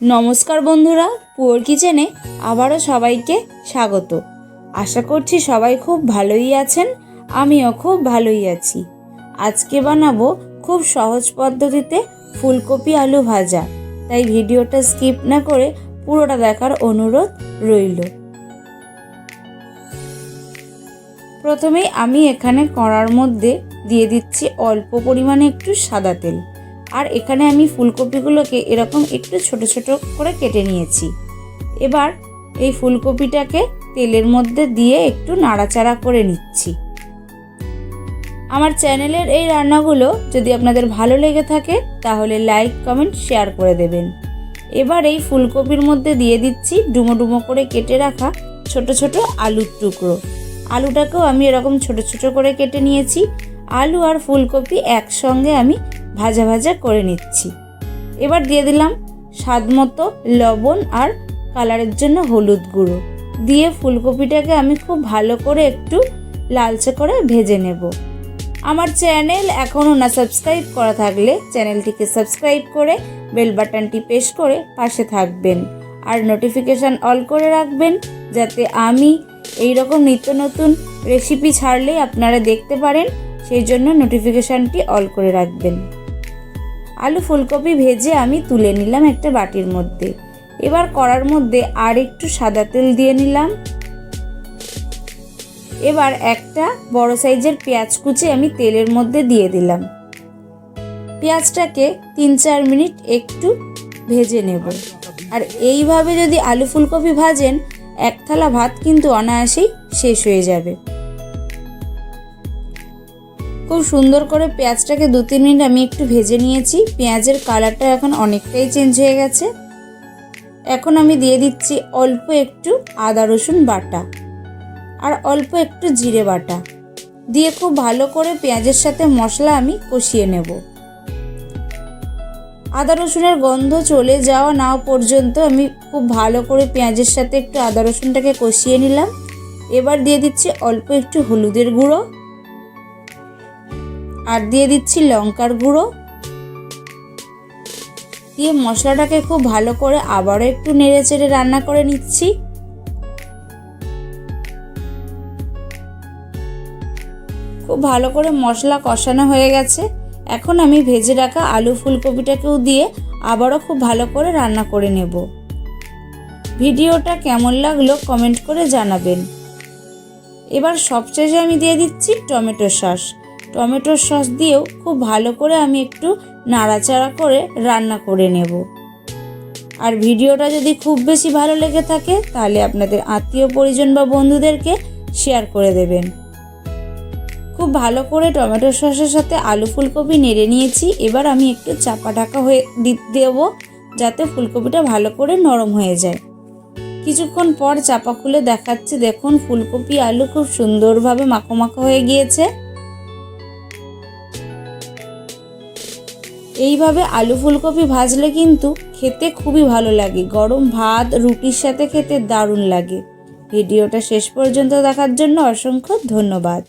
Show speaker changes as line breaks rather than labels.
নমস্কার বন্ধুরা, পুয়োর কিচেনে আবারও সবাইকে স্বাগত। আশা করছি সবাই খুব ভালোই আছেন, আমিও খুব ভালোই আছি। আজকে বানাবো খুব সহজ পদ্ধতিতে ফুলকপি আলু ভাজা। তাই ভিডিওটা স্কিপ না করে পুরোটা দেখার অনুরোধ রইল। প্রথমেই আমি এখানে কড়ার মধ্যে দিয়ে দিচ্ছি অল্প পরিমাণে একটু সাদা তেল। আর এখানে আমি ফুলকপিগুলোকে এরকম একটু ছোট ছোট করে কেটে নিয়েছি। এবার এই ফুলকপিটাকে তেলের মধ্যে দিয়ে একটু নাড়াচাড়া করে নিচ্ছি। আমার চ্যানেলের এই রান্নাগুলো যদি আপনাদের ভালো লেগে থাকে, তাহলে লাইক, কমেন্ট, শেয়ার করে দেবেন। এবার এই ফুলকপির মধ্যে দিয়ে দিচ্ছি ডুমো ডুমো করে কেটে রাখা ছোট ছোট আলুর টুকরো। আলুটাকেও আমি এরকম ছোট ছোট করে কেটে নিয়েছি। আলু আর ফুলকপি একসঙ্গে আমি ভাজা ভাজা করে নিচ্ছি। এবার দিয়ে দিলাম স্বাদ মতো লবণ আর কালারের জন্য হলুদ গুঁড়ো। দিয়ে ফুলকপিটাকে আমি খুব ভালো করে একটু লালচে করে ভেজে নেব। আমার চ্যানেল এখনও না সাবস্ক্রাইব করা থাকলে চ্যানেলটিকে সাবস্ক্রাইব করে বেল বাটনটি প্রেস করে পাশে থাকবেন। আর নোটিফিকেশান অল করে রাখবেন, যাতে আমি এই রকম নিত্য নতুন রেসিপি ছাড়লেই আপনারা দেখতে পারেন, সেই জন্য নোটিফিকেশানটি অল করে রাখবেন। আলু ফুলকপি ভেজে আমি তুলে নিলাম একটা বাটির মধ্যে। এবার কড়ার মধ্যে আর একটু সাদা তেল দিয়ে নিলাম। এবার একটা বড় সাইজের পেঁয়াজ কুচি আমি তেলের মধ্যে দিয়ে দিলাম। পেঁয়াজটাকে তিন চার মিনিট একটু ভেজে নেব। আর এইভাবে যদি আলু ফুলকপি ভাজেন এক থালা ভাত কিন্তু অনায়াসেই শেষ হয়ে যাবে। খুব সুন্দর করে পেঁয়াজটাকে দু তিন মিনিট আমি একটু ভেজে নিয়েছি। পেঁয়াজের কালারটা এখন অনেকটাই চেঞ্জ হয়ে গেছে। এখন আমি দিয়ে দিচ্ছি অল্প একটু আদা, রসুন বাটা আর অল্প একটু জিরে বাটা। দিয়ে খুব ভালো করে পেঁয়াজের সাথে মশলা আমি কষিয়ে নেব। আদা রসুনের গন্ধ চলে যাওয়া না পর্যন্ত আমি খুব ভালো করে পেঁয়াজের সাথে একটু আদা রসুনটাকে কষিয়ে নিলাম। এবার দিয়ে দিচ্ছি অল্প একটু হলুদের গুঁড়ো। আর দিয়ে দিচ্ছি লঙ্কার গুঁড়ো। দিয়ে মশলাটাকে খুব ভালো করে আবারও একটু নেড়ে চেড়ে রান্না করে নিচ্ছি। খুব ভালো করে মশলা কষানো হয়ে গেছে। এখন আমি ভেজে রাখা আলু ফুলকপিটাকেও দিয়ে আবারও খুব ভালো করে রান্না করে নেব। ভিডিওটা কেমন লাগল কমেন্ট করে জানাবেন। এবার সবশেষে আমি দিয়ে দিচ্ছি টমেটো সস। টমেটোর সস দিয়েও খুব ভালো করে আমি একটু নাড়াচাড়া করে রান্না করে নেব। আর ভিডিওটা যদি খুব বেশি ভালো লেগে থাকে, তাহলে আপনাদের আত্মীয় পরিজন বা বন্ধুদেরকে শেয়ার করে দেবেন। খুব ভালো করে টমেটো সসের সাথে আলু ফুলকপি নেড়ে নিয়েছি। এবার আমি একটু চাপা ঢাকা হয়ে দেব যাতে ফুলকপিটা ভালো করে নরম হয়ে যায়। কিছুক্ষণ পর চাপা খুলে দেখাচ্ছি, দেখুন ফুলকপি আলু খুব সুন্দরভাবে মাখো মাখো হয়ে গিয়েছে। এইভাবে আলু ফুলকপি ভাজলে কিন্তু খেতে খুবই ভালো লাগে। গরম ভাত, রুটির সাথে খেতে দারুণ লাগে। ভিডিওটা শেষ পর্যন্ত দেখার জন্য অসংখ্য ধন্যবাদ।